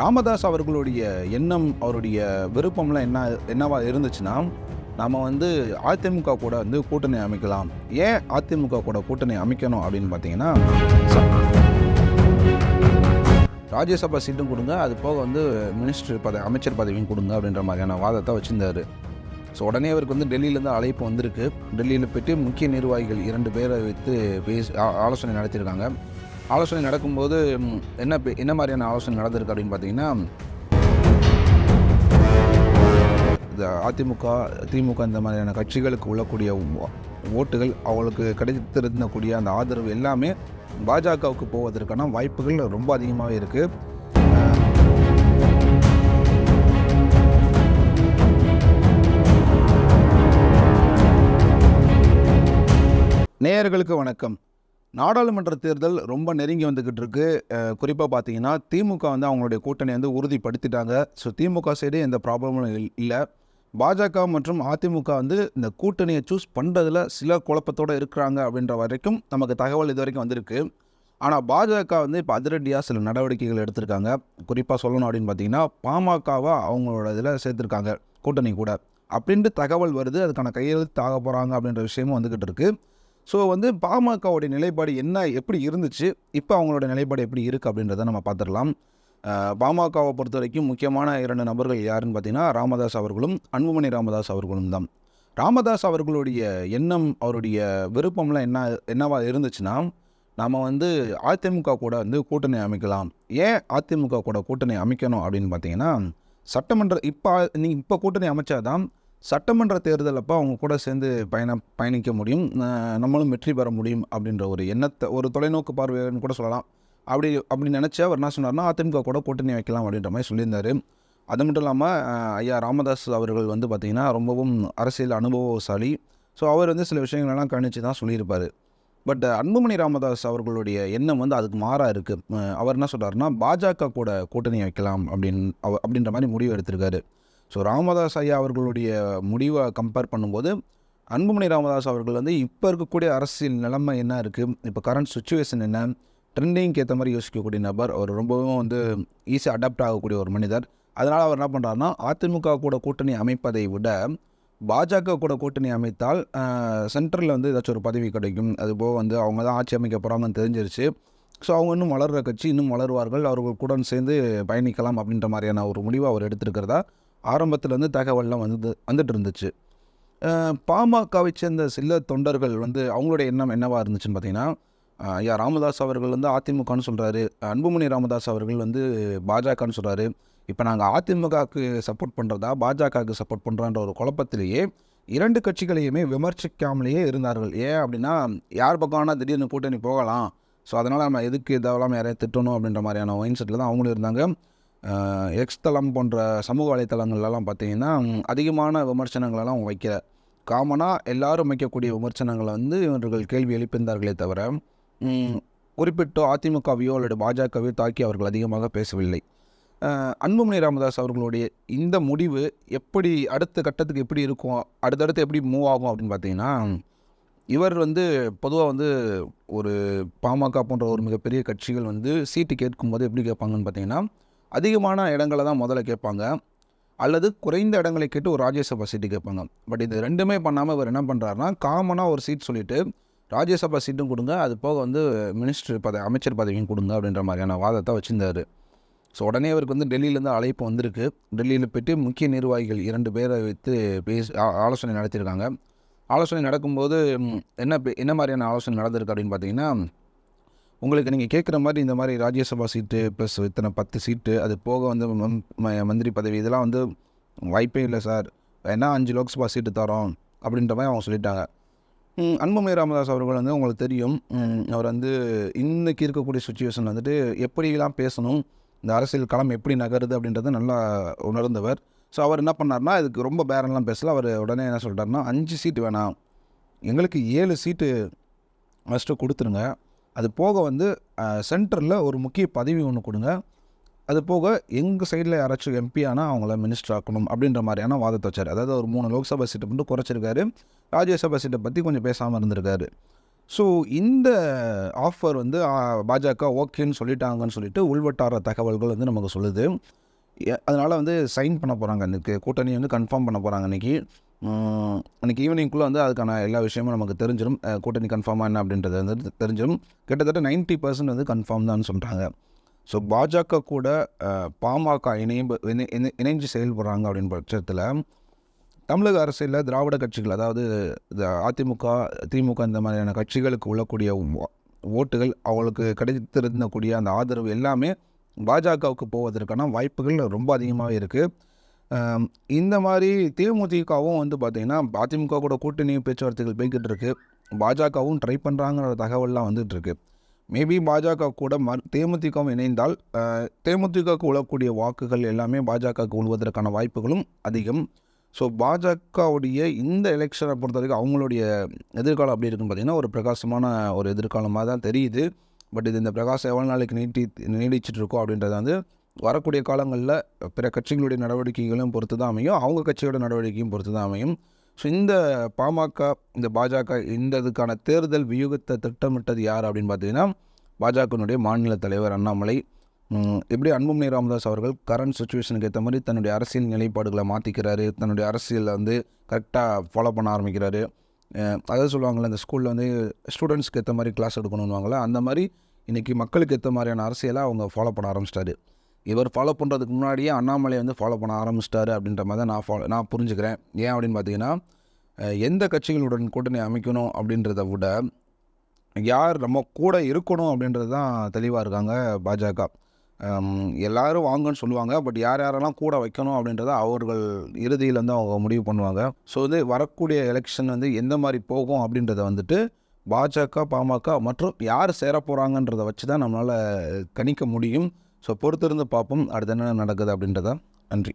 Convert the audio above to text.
ராமதாஸ் அவர்களுடைய எண்ணம் அவருடைய விருப்பம்லாம் என்ன என்னவா இருந்துச்சுன்னா நம்ம வந்து அதிமுக கூட வந்து கூட்டணி அமைக்கலாம். ஏன் அதிமுக கூட கூட்டணி அமைக்கணும் அப்படின்னு பார்த்தீங்கன்னா ராஜ்யசபா சீட்டும் கொடுங்க அது போக வந்து மினிஸ்டர் பதவி அமைச்சர் பதவியும் கொடுங்க அப்படின்ற மாதிரியான வாதத்தை வச்சிருந்தாரு. ஸோ உடனே அவருக்கு வந்து டெல்லியிலேருந்து அழைப்பு வந்திருக்கு. டெல்லியில் போயிட்டு முக்கிய நிர்வாகிகள் இரண்டு பேரை வைத்து பேசி ஆ- ஆலோசனை நடத்தியிருக்காங்க. ஆலோசனை நடக்கும்போது என்ன என்ன மாதிரியான ஆலோசனை நடந்திருக்கு அப்படின்னு பார்த்தீங்கன்னா இந்த அதிமுக திமுக இந்த மாதிரியான கட்சிகளுக்கு உள்ளக்கூடிய ஓ- ஓட்டுகள் அவங்களுக்கு கிடைத்திருந்தக்கூடிய அந்த ஆதரவு எல்லாமே பாஜகவுக்கு போவதற்கான வாய்ப்புகள் ரொம்ப அதிகமாகவே இருக்குது நேயர்களுக்கு வணக்கம். நாடாளுமன்ற தேர்தல் ரொம்ப நெருங்கி வந்துக்கிட்டு இருக்கு. குறிப்பாக பார்த்தீங்கன்னா திமுக வந்து அவங்களுடைய கூட்டணி வந்து உறுதிப்படுத்திட்டாங்க. ஸோ திமுக சைடு எந்த ப்ராப்ளமும் இல்லை. பாஜக மற்றும் அதிமுக வந்து இந்த கூட்டணியை சூஸ் பண்ணுறதுல சில குழப்பத்தோடு இருக்கிறாங்க அப்படின்ற வரைக்கும் நமக்கு தகவல் இது வரைக்கும் வந்திருக்கு. ஆனால் பாஜக வந்து இப்போ அதிரடியாக சில நடவடிக்கைகள் எடுத்திருக்காங்க. குறிப்பாக சொல்லணும் அப்படின்னு பார்த்தீங்கன்னா பாமகவை அவங்களோட இதில் சேர்த்துருக்காங்க கூட்டணி கூட. அப்படின்ட்டு தகவல் வருது. அதுக்கான கையெழுத்து ஆக போகிறாங்க அப்படின்ற விஷயமும் வந்துக்கிட்டு இருக்குது ஸோ வந்து பாமகவுடைய நிலைப்பாடு என்ன எப்படி இருந்துச்சு இப்போ அவங்களோட நிலைப்பாடு எப்படி இருக்குது அப்படின்றத நம்ம பார்த்துடலாம். பாமகவை பொறுத்த வரைக்கும் முக்கியமான இரண்டு நபர்கள் யாருன்னு பார்த்தீங்கன்னா ராமதாஸ் அவர்களும் அன்புமணி ராமதாஸ் அவர்களும் தான். ராமதாஸ் அவர்களுடைய எண்ணம் அவருடைய விருப்பம்லாம் என்ன என்னவாக இருந்துச்சுன்னா நாம் வந்து அதிமுக கூட வந்து கூட்டணி அமைக்கலாம். ஏன் அதிமுக கூட கூட்டணி அமைக்கணும் அப்படின்னு பார்த்தீங்கன்னா சட்டமன்ற இப்போ நீங்கள் இப்போ கூட்டணி அமைச்சாதான் சட்டமன்ற தேர்தல் அப்போ அவங்க கூட சேர்ந்து பயண பயணிக்க முடியும். நம்மளும் வெற்றி பெற முடியும் அப்படின்ற ஒரு எண்ணத்தை ஒரு தொலைநோக்கு பார்வைன்னு கூட சொல்லலாம். அப்படி அப்படி நினச்சா அவர் என்ன சொன்னார்னா அதிமுக கூட கூட்டணி வைக்கலாம் அப்படின்ற மாதிரி சொல்லியிருந்தார். அது மட்டும் இல்லாமல் ஐயா ராமதாஸ் அவர்கள் வந்து பார்த்திங்கன்னா ரொம்பவும் அரசியல் அனுபவசாலி. ஸோ அவர் வந்து சில விஷயங்களெல்லாம் கணிச்சு தான் சொல்லியிருப்பார். பட் அன்புமணி ராமதாஸ் அவர்களுடைய எண்ணம் வந்து அதுக்கு மாறாக இருக்குது அவர் என்ன சொல்கிறாருன்னா பாஜக கூட கூட்டணி வைக்கலாம் அப்படின்னு அவ அப்படின்ற மாதிரி முடிவு எடுத்திருக்காரு. ஸோ ராமதாஸ் ஐயா அவர்களுடைய முடிவை கம்பேர் பண்ணும்போது அன்புமணி ராமதாஸ் அவர்கள் வந்து இப்போ இருக்கக்கூடிய அரசியல் நிலைமை என்ன இருக்குது இப்போ கரண்ட் சுச்சுவேஷன் என்ன? ட்ரெண்டிங்க்கு ஏற்ற மாதிரி யோசிக்கக்கூடிய நபர் அவர் ரொம்பவும் வந்து ஈஸியாக அடாப்ட் ஆகக்கூடிய ஒரு மனிதர். அதனால் அவர் என்ன பண்ணுறாருன்னா அதிமுக கூட கூட்டணி அமைப்பதை விட பாஜக கூட கூட்டணி அமைத்தால் சென்ட்ரலில் வந்து ஏதாச்சும் ஒரு பதவி கிடைக்கும். அதுபோக வந்து அவங்க தான் ஆட்சி அமைக்க போகிறாங்கன்னு தெரிஞ்சிருச்சு. ஸோ அவங்க இன்னும் வளர்கிற கட்சி இன்னும் வளருவார்கள். அவர்கள் கூட சேர்ந்து பயணிக்கலாம் அப்படின்ற மாதிரியான ஒரு முடிவை அவர் எடுத்திருக்கிறதா? ஆரம்பத்தில் வந்து தகவல்லாம் வந்து வந்துட்டு இருந்துச்சு பாமகவை சேர்ந்த சில தொண்டர்கள் வந்து அவங்களுடைய எண்ணம் என்னவாக இருந்துச்சுன்னு பார்த்தீங்கன்னா ஐயா ராமதாஸ் அவர்கள் வந்து அதிமுகன்னு சொல்கிறாரு அன்புமணி ராமதாஸ் அவர்கள் வந்து பாஜகன்னு சொல்கிறாரு இப்போ நாங்கள் அதிமுகவுக்கு சப்போர்ட் பண்ணுறதா பாஜகவுக்கு சப்போர்ட் பண்ணுறோன்ற ஒரு குழப்பத்திலேயே இரண்டு கட்சிகளையுமே விமர்சிக்காமலேயே இருந்தார்கள். ஏன் அப்படின்னா யார் பக்கம் ஆனால் திடீர்னு கூட்டணி போகலாம். ஸோ அதனால் நம்ம எதுக்கு இதெல்லாம் யாரையும் திட்டணும் அப்படின்ற மாதிரியான மைண்ட் செட்டில் தான் அவங்களும் இருந்தாங்க. எக்ஸ் தளம் போன்ற சமூக வலைத்தளங்கள்லாம் பார்த்தீங்கன்னா அதிகமான விமர்சனங்களெல்லாம் அவங்க வைக்கல. காமனாக எல்லாரும் வைக்கக்கூடிய விமர்சனங்களை வந்து இவர்கள் கேள்வி எழுப்பியிருந்தார்களே தவிர குறிப்பிட்டோ அதிமுகவையோ அல்லது பாஜகவையோ தாக்கி அவர்கள் அதிகமாக பேசவில்லை. அன்புமணி ராமதாஸ் அவர்களுடைய இந்த முடிவு எப்படி அடுத்த கட்டத்துக்கு எப்படி இருக்கும் அடுத்தடுத்து எப்படி மூவ் ஆகும் அப்படின்னு பார்த்தீங்கன்னா இவர் வந்து பொதுவாக வந்து ஒரு பாமக போன்ற ஒரு மிகப்பெரிய கட்சிகள் வந்து சீட்டு கேட்கும்போது எப்படி கேட்பாங்கன்னு பார்த்தீங்கன்னா அதிகமான இடங்களை தான் முதல்ல கேட்பாங்க. அல்லது குறைந்த இடங்களை கேட்டு ஒரு ராஜ்யசபா சீட்டு கேட்பாங்க. பட் இது ரெண்டுமே பண்ணாமல் இவர் என்ன பண்ணுறாருனா காமனாக ஒரு சீட் சொல்லிவிட்டு ராஜ்யசபா சீட்டும் கொடுங்க அது போக வந்து மினிஸ்டர் பதவி அமைச்சர் பதவியும் கொடுங்க அப்படின்ற மாதிரியான வாதத்தை வச்சுருந்தார். ஸோ உடனே அவருக்கு வந்து டெல்லியிலேருந்து அழைப்பு வந்திருக்கு. டெல்லியில் போயிட்டு முக்கிய நிர்வாகிகள் இரண்டு பேரை வைத்து பேசி ஆ- ஆலோசனை நடத்தியிருக்காங்க. ஆலோசனை நடக்கும்போது என்ன பே- என்ன மாதிரியான ஆலோசனை நடந்திருக்கு அப்படின்னு பார்த்தீங்கன்னா உங்களுக்கு நீங்கள் கேட்குற மாதிரி இந்த மாதிரி ராஜ்யசபா சீட்டு ப்ளஸ் இத்தனை பத்து சீட்டு அது போக வந்து மம்- மந்திரி பதவி இதெல்லாம் வந்து வாய்ப்பே இல்லை சார். ஏன்னா அஞ்சு லோக்சபா சீட்டு தரோம் அப்படின்ற மாதிரி அவங்க சொல்லிட்டாங்க. அன்புமணி ராமதாஸ் அவர்கள் வந்து உங்களுக்கு தெரியும். அவர் வந்து இன்றைக்கி இருக்கக்கூடிய சுச்சுவேஷன் வந்துட்டு எப்படிலாம் பேசணும் இந்த அரசியல் களம் எப்படி நகருது அப்படின்றத நல்லா உணர்ந்தவர். ஸோ அவர் என்ன பண்ணார்னா இதுக்கு ரொம்ப பேரன்லாம் பேசல. அவர் உடனே என்ன சொல்லிட்டாருன்னா அஞ்சு சீட்டு வேணாம். எங்களுக்கு ஏழு சீட்டு ஃபஸ்ட்டு கொடுத்துருங்க. அது போக வந்து சென்டரில் ஒரு முக்கிய பதவி ஒன்று கொடுங்க. அது போக எங்கள் சைடில் யாராச்சும் எம்பி ஆனால் அவங்கள மினிஸ்டர் ஆக்கணும் அப்படின்ற மாதிரியான வாதத்தை வச்சார். அதாவது ஒரு மூணு லோக்சபா சீட்டை மட்டும் குறைச்சிருக்காரு. ராஜ்யசபா சீட்டை பற்றி கொஞ்சம் பேசாமல் இருந்திருக்காரு. ஸோ இந்த ஆஃபர் வந்து பாஜக ஓகேன்னு சொல்லிட்டாங்கன்னு சொல்லிட்டு உள்வட்டார தகவல்கள் வந்து நமக்கு சொல்லுது. அதனால் வந்து சைன் பண்ண போகிறாங்க இன்றைக்கி கூட்டணி வந்து கன்ஃபார்ம் பண்ண போகிறாங்க இன்றைக்கி அன்றைக்கி ஈவினிங்குள்ளே வந்து அதுக்கான எல்லா விஷயமும் நமக்கு தெரிஞ்சிடும் கூட்டணி கன்ஃபார்மாக என்ன அப்படின்றது வந்து தெரிஞ்சிடும் கிட்டத்தட்ட 90% பர்சன்ட் வந்து கன்ஃபார்ம் தான் சொல்கிறாங்க ஸோ பாஜக கூட பாமக இணைப்பு இணைஞ்சு செயல்படுறாங்க அப்படின்ற பட்சத்தில் தமிழக அரசியலில் திராவிட கட்சிகள் அதாவது இந்த அதிமுக திமுக இந்த மாதிரியான கட்சிகளுக்கு உள்ளக்கூடிய ஓ- ஓட்டுகள் அவங்களுக்கு கிடைத்திருந்தக்கூடிய அந்த ஆதரவு எல்லாமே பாஜகவுக்கு போவதற்கான வாய்ப்புகள் ரொம்ப அதிகமாக இருக்குது இந்த மாதிரி தேமுதிகவும் வந்து பார்த்திங்கன்னா அதிமுக கூட கூட்டணி பேச்சுவார்த்தைகள் போய்கிட்டு இருக்குது பாஜகவும் ட்ரை பண்ணுறாங்கிற தகவல்லாம் வந்துட்டு இருக்கு. மேபி பாஜக கூட ம தேமுதிகவும் இணைந்தால் தேமுதிகவுக்கு உழக்கூடிய வாக்குகள் எல்லாமே பாஜகவுக்கு உழுவதற்கான வாய்ப்புகளும் அதிகம். ஸோ பாஜகவுடைய இந்த எலெக்ஷனை பொறுத்த வரைக்கும் அவங்களுடைய எதிர்காலம் அப்படி இருக்குன்னு பார்த்திங்கன்னா ஒரு பிரகாசமான ஒரு எதிர்காலமாக தான் தெரியுது. பட் இது இந்த பிரகாசம் எவ்வளோ நாளைக்கு நீட்டி நீடிச்சிட்டு இருக்கோ வந்து வரக்கூடிய காலங்களில் பிற கட்சிகளுடைய நடவடிக்கைகளும் பொறுத்து தான் அமையும். அவங்க கட்சியோட நடவடிக்கையும் பொறுத்து தான் அமையும். ஸோ இந்த பாமக இந்த பாஜக இந்த இதுக்கான தேர்தல் வியூகத்தை திட்டமிட்டது யார் அப்படின்னு பார்த்தீங்கன்னா பாஜகனுடைய மாநில தலைவர் அண்ணாமலை. எப்படி அன்புமணி ராமதாஸ் அவர்கள் கரண்ட் சுச்சுவேஷனுக்கு ஏற்ற மாதிரி தன்னுடைய அரசியல் நிலைப்பாடுகளை மாற்றிக்கிறாரு தன்னுடைய அரசியலை வந்து கரெக்டாக ஃபாலோ பண்ண ஆரம்பிக்கிறாரு. அதாவது சொல்லுவாங்கள்ல இந்த ஸ்கூலில் வந்து ஸ்டூடெண்ட்ஸ்க்கு ஏற்ற மாதிரி கிளாஸ் எடுக்கணும்னுவாங்களே அந்த மாதிரி இன்றைக்கி மக்களுக்கு ஏற்ற மாதிரியான அரசியலை அவங்க ஃபாலோ பண்ண ஆரம்பிச்சிட்டாரு. இவர் ஃபாலோ பண்ணுறதுக்கு முன்னாடியே அண்ணாமலை வந்து ஃபாலோ பண்ண ஆரம்பிச்சிட்டாரு அப்படின்ற மாதிரி தான் நான் ஃபாலோ நான் புரிஞ்சுக்கிறேன். ஏன் அப்படின்னு பார்த்தீங்கன்னா எந்த கட்சிகளுடன் கூட்டணி அமைக்கணும் அப்படின்றத விட யார் நம்ம கூட இருக்கணும் அப்படின்றது தான் தெளிவாக இருக்காங்க பாஜக. ஹம், எல்லாரும் வாங்கன்னு சொல்லுவாங்க பட் யார் யாரெல்லாம் கூட வைக்கணும் அப்படின்றத அவர்கள் இறுதியில் வந்து அவங்க முடிவு பண்ணுவாங்க. ஸோ வந்து வரக்கூடிய எலெக்ஷன் வந்து எந்த மாதிரி போகும் அப்படின்றத வந்துட்டு பாஜக பாமக மற்றும் யார் சேர போகிறாங்கன்றதை வச்சு தான் நம்மளால் கணிக்க முடியும். ஸோ பொறுத்திருந்து பார்ப்போம் அடுத்து என்ன நடக்குது அப்படின்றத. நன்றி.